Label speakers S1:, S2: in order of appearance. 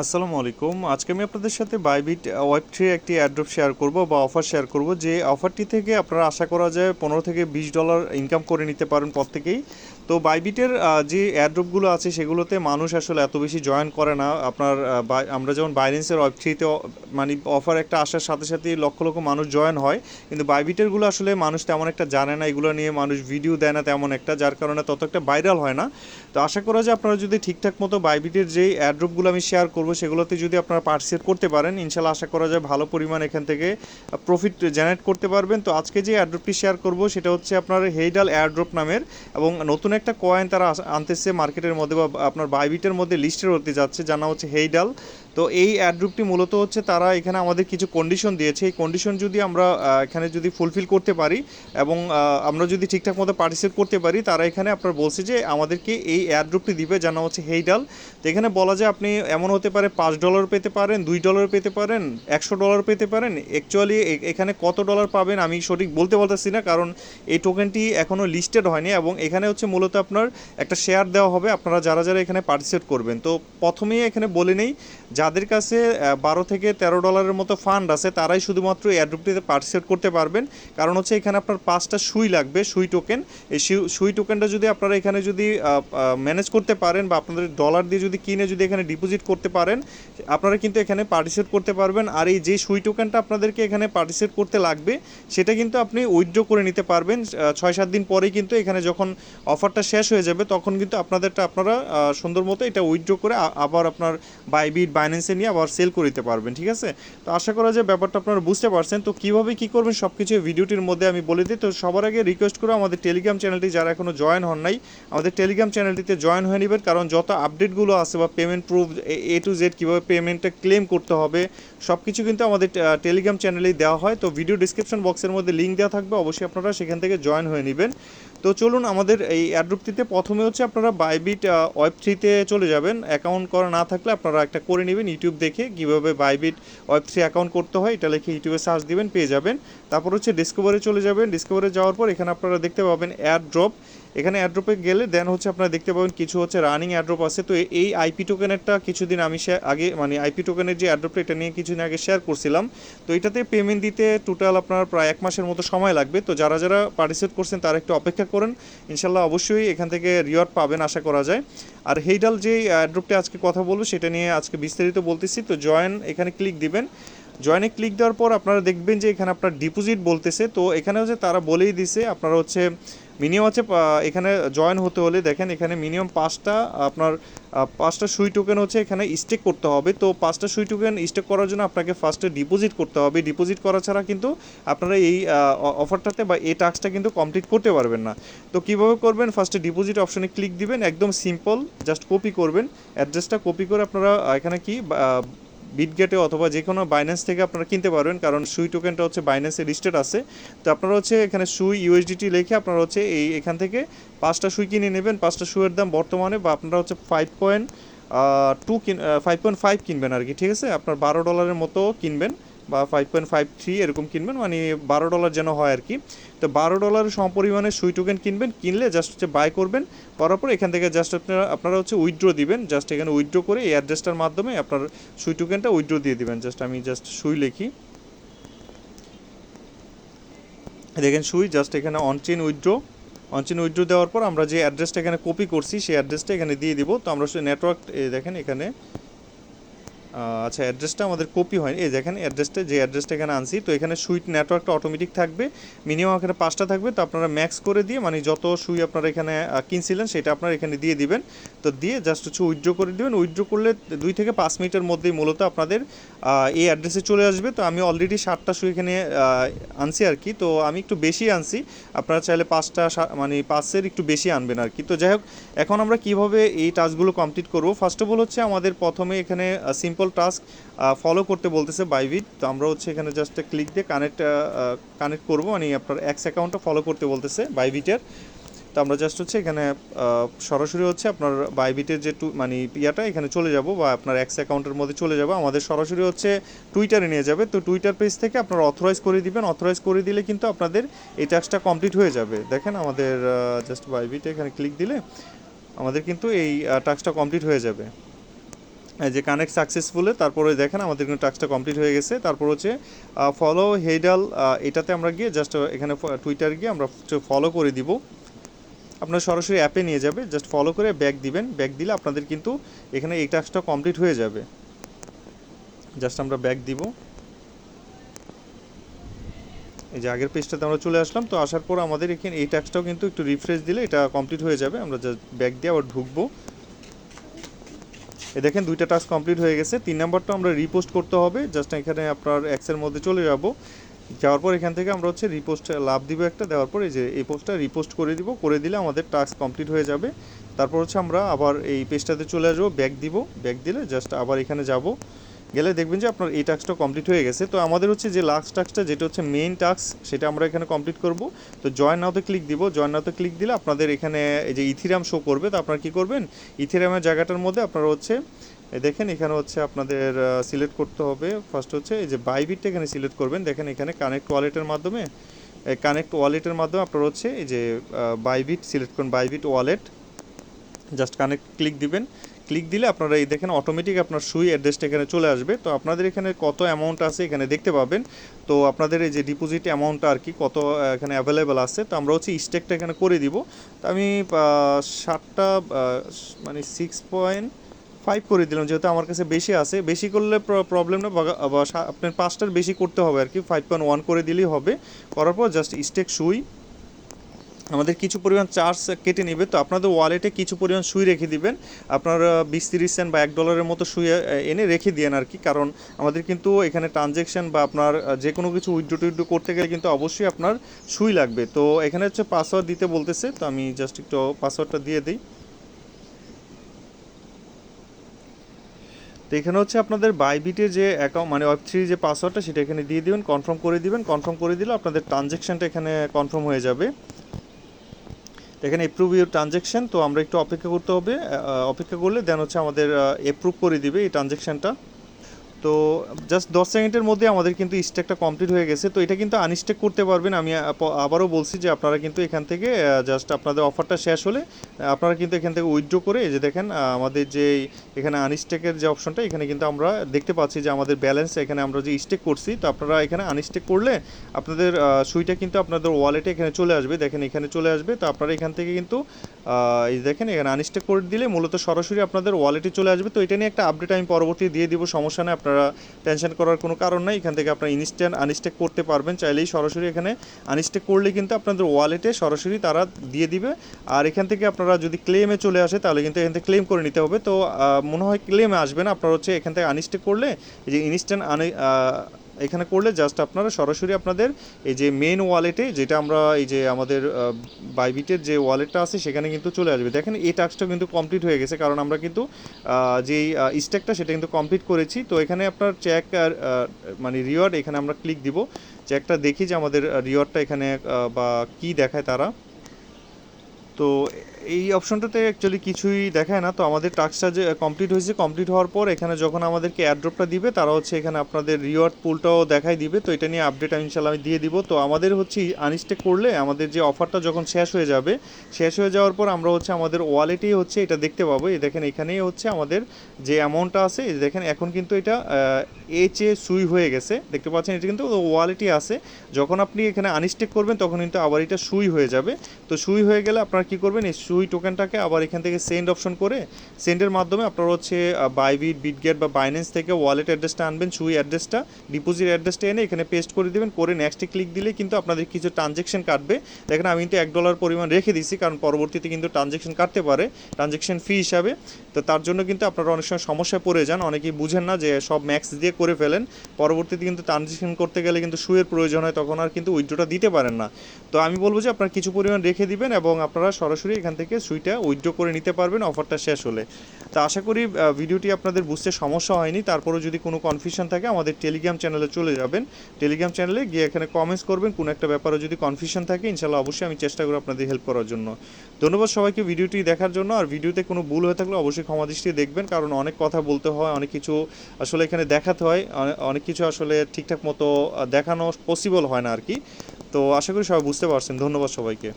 S1: আসসালামু আলাইকুম। আজকে আমি আপনাদের সাথে বাইবিট ওয়েব থ্রি একটি অ্যাড্রপ শেয়ার করব বা অফার শেয়ার করব যে অফারটি থেকে আপনারা আশা করা যায় পনেরো থেকে বিশ ডলার ইনকাম করে নিতে পারেন প্রত্যেকেই তো বাইবিটের যে অ্যাড্রপগুলো আছে সেগুলোতে মানুষ আসলে এত বেশি জয়েন করে না। আপনার আমরা যেমন বাইন্যান্সের ওয়েব মানে অফার একটা আসার সাথে সাথে লক্ষ লক্ষ মানুষ জয়েন হয়। কিন্তু বাইবিটেরগুলো আসলে মানুষ তেমন একটা জানে না, এগুলো নিয়ে মানুষ ভিডিও দেয় না তেমন একটা, যার কারণে তত একটা ভাইরাল হয় না। তো আশা করা যায় আপনারা যদি ঠিকঠাক মতো বাইবিটের যেই অ্যাড্রপগুলো আমি শেয়ার করব, সেগুলোতে যদি আপনারা পার্টিসিপেট করতে পারেন, ইনশাল্লাহ আশা করা যায় ভালো পরিমাণ এখান থেকে প্রফিট জেনারেট করতে পারবেন। তো আজকে যে অ্যাড্রপটি শেয়ার করব, সেটা হচ্ছে আপনার হেইডাল এয়ারড্রপ নামের এবং নতুন একটা কয়েন তারা আনতেছে মার্কেটের মধ্যে বা আপনার বাইবিটের মধ্যে লিস্টের হতে যাচ্ছে জানা হচ্ছে হেইডাল তো এই অ্যাড্রপটি মূলত হচ্ছে তারা এখানে আমাদের কিছু কন্ডিশন দিয়েছে। এই কন্ডিশন যদি আমরা এখানে যদি ফুলফিল করতে পারি এবং আমরা যদি ঠিকঠাক মতো পার্টিসিপেট করতে পারি, তারা এখানে আপনার বলছে যে আমাদেরকে এই এয়ারড্রপটি দিবে জানা হচ্ছে হেইডাল তো এখানে বলা যায় আপনি এমন হতে পারে পাঁচ ডলার পেতে পারেন, দুই ডলার পেতে পারেন, একশো ডলার পেতে পারেন। অ্যাকচুয়ালি এখানে কত ডলার পাবেন আমি সঠিক বলতে বলতেছি না, কারণ এই টোকেনটি এখনও লিস্টেড হয়নি এবং এখানে হচ্ছে মূলত আপনার একটা শেয়ার দেওয়া হবে, আপনারা যারা যারা এখানে পার্টিসিপেট করবেন। তো প্রথমেই এখানে বলে নেই যাদের কাছে বারো থেকে তেরো ডলারের মতো ফান্ড আছে, তারাই শুধুমাত্র এয়ারড্রপটিতে পার্টিসিপেট করতে পারবেন। কারণ হচ্ছে এখানে আপনার পাঁচটা সুই লাগবে, সুই টোকেন এই সুই টোকেনটা যদি আপনারা এখানে যদি ম্যানেজ করতে পারেন বা আপনাদের ডলার দিয়ে যদি কিনে যদি এখানে ডিপোজিট করতে পারেন, আপনারা কিন্তু এখানে পার্টিসিপেট করতে পারবেন। আর এই যে সুই টোকেনটা আপনাদেরকে এখানে পার্টিসিপেট করতে লাগবে, সেটা কিন্তু আপনি উইথড্র করে নিতে পারবেন। ছয় সাত দিন পরেই কিন্তু এখানে যখন অফারটা শেষ হয়ে যাবে, তখন কিন্তু আপনাদেরটা আপনারা সুন্দর মতো এটা উইথড্র করে আবার আপনার বাইবিট বাইন্যান্সে নিয়ে আবার সেল করে দিতে পারবেন, ঠিক আছে? তো আশা করা যায় ব্যাপারটা আপনারা বুঝতে পারছেন। তো কীভাবে কী করবেন সব কিছু ভিডিওটির মধ্যে আমি বলে দিই। তো সবার আগে রিকোয়েস্ট করো আমাদের টেলিগ্রাম চ্যানেলটি যারা এখনও জয়েন হন নাই, আমাদের টেলিগ্রাম চ্যানেলটিতে জয়েন হয়ে নেবেন। কারণ যত আপডেটগুলো আছে বা payment proof A to Z কীভাবে পেমেন্টটা ক্লেম করতে হবে সব কিছু কিন্তু আমাদের টেলিগ্রাম চ্যানেলেই দেওয়া হয়। তো ভিডিও ডিসক্রিপশন বক্সের মধ্যে লিঙ্ক দেওয়া থাকবে। অবশ্যই আপনারা সেখান থেকে জয়েন হয়ে নেবেন। তো চলুন আমাদের এই অ্যাড্রুপটিতে প্রথমে হচ্ছে আপনারা বাইবিট ওয়েব থ্রিতে চলে যাবেন। অ্যাকাউন্ট করা না থাকলে আপনারা একটা করে নেবেন ইউটিউব দেখে কীভাবে বাইবিট ওয়েব থ্রি অ্যাকাউন্ট করতে হয়, এটা লিখে ইউটিউবে সার্চ দিবেন, পেয়ে যাবেন। তারপর হচ্ছে ডিসকভারে চলে যাবেন। ডিসকভারে যাওয়ার পর এখানে আপনারা দেখতে পাবেন অ্যাড্রপ এখানে অ্যাড্রপে গেলে দেন হচ্ছে আপনারা দেখতে পাবেন কিছু হচ্ছে রানিং অ্যাড্রপ আছে। তো এই আইপি টোকেনেরটা কিছুদিন আমি আগে মানে আইপি টোকেনের যে অ্যাড্রপটা এটা নিয়ে কিছুদিন আগে শেয়ার করছিলাম। তো এটাতে পেমেন্ট দিতে টোটাল আপনার প্রায় এক মাসের মতো সময় লাগবে। তো যারা যারা পার্টিসিপেট করছেন, তারা একটু অপেক্ষা করেন। ইনশাল্লাহ অবশ্যই এখান থেকে রিওয়ার্ড পাবেন আশা করা যায়। আর হেইডাল যে অ্যাড্রপটা আজকে কথা বলব, সেটা নিয়ে আজকে বিস্তারিত বলতেছি। তো জয়েন এখানে ক্লিক দিবেন। জয়েনে ক্লিক দেওয়ার পর আপনারা দেখবেন যে এখানে আপনার ডিপোজিট বলতেছে। তো এখানে হচ্ছে তারা বলেই দিছে, আপনারা হচ্ছে মিনিমাম হচ্ছে এখানে জয়েন হতে হলে দেখেন এখানে মিনিমাম পাঁচটা, আপনার পাঁচটা সুই টোকেন হচ্ছে এখানে স্টেক করতে হবে। তো পাঁচটা সুই টোকেন স্টেক করার জন্য আপনাকে ফার্স্টে ডিপোজিট করতে হবে। ডিপোজিট করা ছাড়া কিন্তু আপনারা এই অফারটাতে বা এই টাস্কটা কিন্তু কমপ্লিট করতে পারবেন না। তো কীভাবে করবেন? ফার্স্টে ডিপোজিট অপশনে ক্লিক দিবেন, একদম সিম্পল জাস্ট কপি করবেন। অ্যাড্রেসটা কপি করে আপনারা এখানে কি বিটগেটে অথবা যে কোনো বাইন্যান্স থেকে আপনারা কিনতে পারবেন, কারণ সুই টোকেনটা হচ্ছে বাইন্যান্সে লিস্টেড আছে। তো আপনারা হচ্ছে এখানে সুই ইউএসডিটি লিখে আপনারা হচ্ছে এই এখান থেকে পাঁচটা সুই কিনে নেবেন। পাঁচটা সুইয়ের দাম বর্তমানে বা আপনারা হচ্ছে ফাইভ পয়েন্ট টু কিন ফাইভ পয়েন্ট ফাইভ কিনবেন আর কি ঠিক আছে? আপনার বারো ডলারের মতো কিনবেন। বা ফাইভ পয়েন্ট ফাইভ থ্রি এরকম কিনবেন মানে বারো ডলার যেন হয় আর কি তো বারো ডলারের সমপরিমাণে সুই টোকেন কিনবেন, কিনলে জাস্ট হচ্ছে বাই করবেন, করার পর এখান থেকে জাস্ট আপনারা আপনারা হচ্ছে উইথড্র দিবেন জাস্ট এখানে উইথড্র করে এই অ্যাড্রেসটার মাধ্যমে আপনার সুই টোকেনটা উইথড্র দিয়ে দিবেন। জাস্ট আমি জাস্ট সুই লিখি। দেখেন সুই জাস্ট এখানে অনচেন উইথড্র অনচেন উইথড্র দেওয়ার পর আমরা যে অ্যাড্রেসটা এখানে কপি করছি, সেই অ্যাড্রেসটা এখানে দিয়ে দিব। তো আমরা নেটওয়ার্ক দেখেন এখানে আচ্ছা অ্যাড্রেসটা আমাদের কপি হয়নি। এই দেখেন অ্যাড্রেসটা যে অ্যাড্রেসটা এখানে আনছি, তো এখানে সুইট নেটওয়ার্কটা অটোমেটিক থাকবে। মিনিমাম এখানে পাঁচটা থাকবে, তো আপনারা ম্যাক্স করে দিয়ে মানে যত সুই আপনারা এখানে কিনছিলেন, সেটা আপনারা এখানে দিয়ে দিবেন। তো দিয়ে জাস্ট হচ্ছে উইথড্র করে দিবেন। উইথড্র করলে দুই থেকে পাঁচ মিনিটের মধ্যেই মূলত আপনাদের এই অ্যাড্রেসে চলে আসবে। তো আমি অলরেডি ষাটটা সুই এখানে আনছি আর কি। তো আমি একটু বেশি আনছি। আপনারা চাইলে পাঁচটা মানে পাঁচের একটু বেশি আনবেন আর কি। তো যাই হোক, এখন আমরা কীভাবে এই টাস্কগুলো কমপ্লিট করব? ফার্স্ট অফ অল হচ্ছে আমাদের প্রথমে এখানে সিম্পল টাস্ক ফলো করতে বলতেছে বাইবিট তো আমরা হচ্ছে এখানে জাস্ট ক্লিক দিয়ে কানেক্ট কানেক্ট করব। মানে আপনার এক্স অ্যাকাউন্টটা ফলো করতে বলতেছে বাইবিটের তো আমরা জাস্ট হচ্ছে এখানে সরাসরি হচ্ছে আপনার বাইবিটের যে টু মানে ইয়াটা, এখানে চলে যাব বা আপনার এক্স অ্যাকাউন্টের মধ্যে চলে যাব। আমাদের সরাসরি হচ্ছে টুইটারে নিয়ে যাবে। তো টুইটার পেজ থেকে আপনারা অথরাইজ করে দিবেন। অথরাইজ করে দিলে কিন্তু আপনাদের এই টাস্কটা কমপ্লিট হয়ে যাবে। দেখেন আমাদের জাস্ট বাইবিটে এখানে ক্লিক দিলে আমাদের কিন্তু এই টাস্কটা কমপ্লিট হয়ে যাবে। যে কানেক্ট সাকসেসফুলে তারপরে দেখেন আমাদের কিন্তু টাস্কটা কমপ্লিট হয়ে গেছে। তারপর হচ্ছে ফলো হেডাল এটাতে আমরা গিয়ে জাস্ট এখানে টুইটার গিয়ে আমরা ফলো করে দিব। আপনার সরাসরি অ্যাপে নিয়ে যাবে জাস্ট ফলো করে ব্যাক দিবেন। ব্যাক দিলে আপনাদের কিন্তু এখানে এই টাস্কটা কমপ্লিট হয়ে যাবে। জাস্ট আমরা ব্যাক দিব। এই যে আগের পেজটাতে আমরা চলে আসলাম, তো আসার পর আমাদের এখানে এই ট্যাক্সটাও কিন্তু একটু রিফ্রেশ দিলে এটা কমপ্লিট হয়ে যাবে। আমরা জাস্ট ব্যাক দিয়ে আবার ঢুকবো। এ দেখেন দুইটা টাস্ক কমপ্লিট হয়ে গেছে। তিন নাম্বারটা আমরা রিপোস্ট করতে হবে। জাস্ট এখানে আপনার অ্যাক্সের মধ্যে চলে যাব। যাওয়ার পর এখান থেকে আমরা হচ্ছে রিপোস্ট লাভ দিব একটা। দেওয়ার পর এই যে এই পোস্টটা রিপোস্ট করে দিব। করে দিলে আমাদের টাস্ক কমপ্লিট হয়ে যাবে। তারপর হচ্ছে আমরা আবার এই পেজটাতে চলে আসব। ব্যাক দিব। ব্যাক দিলে জাস্ট আবার এখানে যাব। গেলে দেখবেন যে আপনার এই টাস্কটা কমপ্লিট হয়ে গেছে। তো আমাদের হচ্ছে যে লাস্ট টাস্কটা যেটা হচ্ছে মেইন টাস্ক সেটা আমরা এখানে কমপ্লিট করব। তো জয়েন নাওতে ক্লিক দিব। জয়েন নাওতে ক্লিক দিলে আপনাদের এখানে এই যে ইথিরাম শো করবে, তো আপনারা কী করবেন? ইথিরামের জায়গাটার মধ্যে আপনারা হচ্ছে দেখেন এখানে হচ্ছে আপনাদের সিলেক্ট করতে হবে। ফার্স্ট হচ্ছে এই যে বাইবিটটা এখানে সিলেক্ট করবেন। দেখেন এখানে কানেক্ট ওয়ালেটের মাধ্যমে কানেক্ট ওয়ালেটের মাধ্যমে আপনারা হচ্ছে এই যে বাইবিট সিলেক্ট করুন Bybit wallet just connect click দিবেন। ক্লিক দিলে আপনারা এই দেখেন অটোমেটিক আপনার সুই অ্যাড্রেসটা এখানে চলে আসবে। তো আপনাদের এখানে কত অ্যামাউন্ট আছে এখানে দেখতে পাবেন। তো আপনাদের এই যে ডিপোজিট অ্যামাউন্টটা আর কি কত এখানে অ্যাভেলেবেল আছে। তো আমরা হচ্ছে স্টেকটা এখানে করে দিব। তো আমি ষাটটা মানে সিক্স পয়েন্ট ফাইভ করে দিলাম, যেহেতু আমার কাছে বেশি আছে। বেশি করলে প্রবলেম না আপনার পাঁচটার বেশি করতে হবে আর কি। ফাইভ পয়েন্ট ওয়ান করে দিলেই হবে। করার পর জাস্ট স্টেক সুই। আমাদের কিছু পরিমাণ চার্জ কেটে নেবে, তো আপনাদের ওয়ালেটে কিছু পরিমাণ সুই রেখে দিবেন। আপনার বিশ তিরিশ সেন্ট বা এক ডলারের মতো সুই এনে রেখে দিয়েন আর কি কারণ আমাদের কিন্তু এখানে ট্রানজেকশন বা আপনার যে কোনো কিছু উইড্রো টুইড্রো করতে গেলে কিন্তু অবশ্যই আপনার সুই লাগবে। তো এখানে হচ্ছে পাসওয়ার্ড দিতে বলতেছে, তো আমি জাস্ট একটু পাসওয়ার্ডটা দিয়ে দিই। তো এখানে হচ্ছে আপনাদের বাইবিটের যে অ্যাকাউন্ট মানে ওয়েব থ্রি যে পাসওয়ার্ডটা সেটা এখানে দিয়ে দিবেন কনফার্ম করে দিবেন। কনফার্ম করে দিলে আপনাদের ট্রানজেকশনটা এখানে কনফার্ম হয়ে যাবে। এখানে এপ্রুভ ইউর ট্রানজেকশন তো আমরা একটু অপেক্ষা করতে হবে। অপেক্ষা করলে দেন হচ্ছে আমাদের এপ্রুভ করে দিবে এই ট্রানজেকশনটা তো জাস্ট দশ সেকেন্ডের মধ্যে আমাদের কিন্তু স্টেকটা কমপ্লিট হয়ে গেছে। তো এটা কিন্তু আনস্টেক করতে পারবেন। আমি আবারও বলছি যে আপনারা কিন্তু এখান থেকে জাস্ট আপনাদের অফারটা শেষ হলে আপনারা কিন্তু এখান থেকে উইথড্র করে যে দেখেন আমাদের যে এখানে আনস্টেকের যে অপশনটা এখানে কিন্তু আমরা দেখতে পাচ্ছি যে আমাদের ব্যালেন্স এখানে আমরা যে স্টেক করছি, তো আপনারা এখানে আনস্টেক করলে আপনাদের সুইটা কিন্তু আপনাদের ওয়ালেটে এখানে চলে আসবে। দেখেন এখানে চলে আসবে। তো আপনারা এখান থেকে কিন্তু এই দেখেন এখানে আনস্টেক করে দিলে মূলত সরাসরি আপনাদের ওয়ালেটে চলে আসবে। তো এটা নিয়ে একটা আপডেট আমি পরবর্তী দিয়ে দিব, সমস্যা নেই। আপনারা টেনশন করার কোনো কারণ নাই। এখান থেকে আপনারা ইনস্ট্যান্ট আনস্টেক করতে পারবেন। চাইলেই সরাসরি এখানে আনস্টেক করলে কিন্তু আপনাদের ওয়ালেটে সরাসরি তারা দিয়ে দিবে। আর এখান থেকে আপনারা যদি ক্লেমে চলে আসে, তাহলে কিন্তু এখান থেকে ক্লেম করে নিতে হবে। তো মনে হয় ক্লেমে আসবে না। আপনারা হচ্ছে এখান থেকে আনস্টেক করলে, এই যে ইনস্ট্যান্ট আনে এখানে করলে জাস্ট আপনারা সরাসরি আপনাদের এই যে মেন ওয়ালেটে যেটা আমরা এই যে আমাদের বাইবিটের যে ওয়ালেটটা আছে, সেখানে কিন্তু চলে আসবে। দেখেন, এই টাস্কটা কিন্তু কমপ্লিট হয়ে গেছে, কারণ আমরা কিন্তু যেই স্ট্যাকটা সেটা কিন্তু কমপ্লিট করেছি। তো এখানে আপনার চেক আর মানে রিওয়ার্ড এখানে আমরা ক্লিক দিব। চেকটা দেখি যে আমাদের রিওয়ার্ডটা এখানে বা কি দেখায় তারা। তো এই অপশনটাতে অ্যাকচুয়ালি কিছুই দেখায় না। তো আমাদের টাস্কটা যে কমপ্লিট হয়েছে কমপ্লিট হওয়ার পর এখানে যখন আমাদেরকে অ্যাড্রপটা দিবে, তারা হচ্ছে এখানে আপনাদের রিওয়ার্ড পুলটাও দেখাই দিবে। তো এটা নিয়ে আপডেট আমি ইনশাল্লাহ আমি দিয়ে দিব। তো আমাদের হচ্ছে আনস্টেক করলে আমাদের যে অফারটা যখন শেষ হয়ে যাবে, শেষ হয়ে যাওয়ার পর আমরা হচ্ছে আমাদের ওয়ালেটেই হচ্ছে এটা দেখতে পাবো। এই দেখেন এখানেই হচ্ছে আমাদের যে অ্যামাউন্টটা আছে দেখেন এখন কিন্তু এটা এইচ এ সুই হয়ে গেছে। দেখতে পাচ্ছেন, এটা কিন্তু ওয়ালেটই আছে। যখন আপনি এখানে আনস্টেক করবেন, তখন কিন্তু আবার এটা সুই হয়ে যাবে। তো সুই হয়ে গেলে আপনারা কি করবেন, এই সুই টোকেনটাকে আবার এখান থেকে সেন্ড অপশন করে সেন্ডের মাধ্যমে আপনারা হচ্ছে বাইবিট বিটগেট বা বাইন্যান্স থেকে ওয়ালেট অ্যাড্রেসটা আনবেন সুই অ্যাড্রেসটা ডিপোজিট অ্যাড্রেসটা এনে এখানে পেস্ট করে দেবেন, করে নেক্সটে ক্লিক দিলে কিন্তু আপনাদের কিছু ট্রানজেকশন কাটবে। দেখেন, আমি কিন্তু এক ডলার পরিমাণ রেখে দিছি কারণ পরবর্তীতে কিন্তু ট্রানজেকশন কাটতে পারে ট্রানজেকশন ফি হিসাবে। তো তার জন্য কিন্তু আপনারা অনেক সময় সমস্যায় পড়ে যান। অনেকেই বুঝেন না যে সব ম্যাক্স দিয়ে করে ফেলেন। পরবর্তীতে কিন্তু ট্রানজেকশন করতে গেলে কিন্তু সুয়ের প্রয়োজন হয়, তখন আর কিন্তু উইথড্রোটা দিতে পারেন না। তো আমি বলব যে আপনারা কিছু পরিমাণ রেখে দিবেন এবং আপনারা সরাসরি এখান থেকে সুইটা উইথড্র করে নিতে পারবেন অফারটা শেষ হলে। তো আশা করি ভিডিওটি আপনাদের বুঝতে সমস্যা হয়নি। তারপরেও যদি কোনো কনফিউশন থাকে, আমাদের টেলিগ্রাম চ্যানেলে চলে যাবেন। টেলিগ্রাম চ্যানেলে গিয়ে এখানে কমেন্টস করবেন, কোনো একটা ব্যাপারে যদি কনফিউশন থাকে, ইনশাল্লাহ অবশ্যই আমি চেষ্টা করব আপনাদের হেল্প করার জন্য। ধন্যবাদ সবাইকে ভিডিওটি দেখার জন্য। আর ভিডিওতে কোনো ভুল হয়ে থাকলে অবশ্যই ক্ষমা দৃষ্টিতে দেখবেন, কারণ অনেক কথা বলতে হয়, অনেক কিছু আসলে এখানে দেখাতে হয়। অনে- অনেক কিছু আসলে ঠিকঠাক মতো দেখানো পসিবল হয় না আর কি। তো আশা করি সবাই বুঝতে পারছেন। ধন্যবাদ সবাইকে।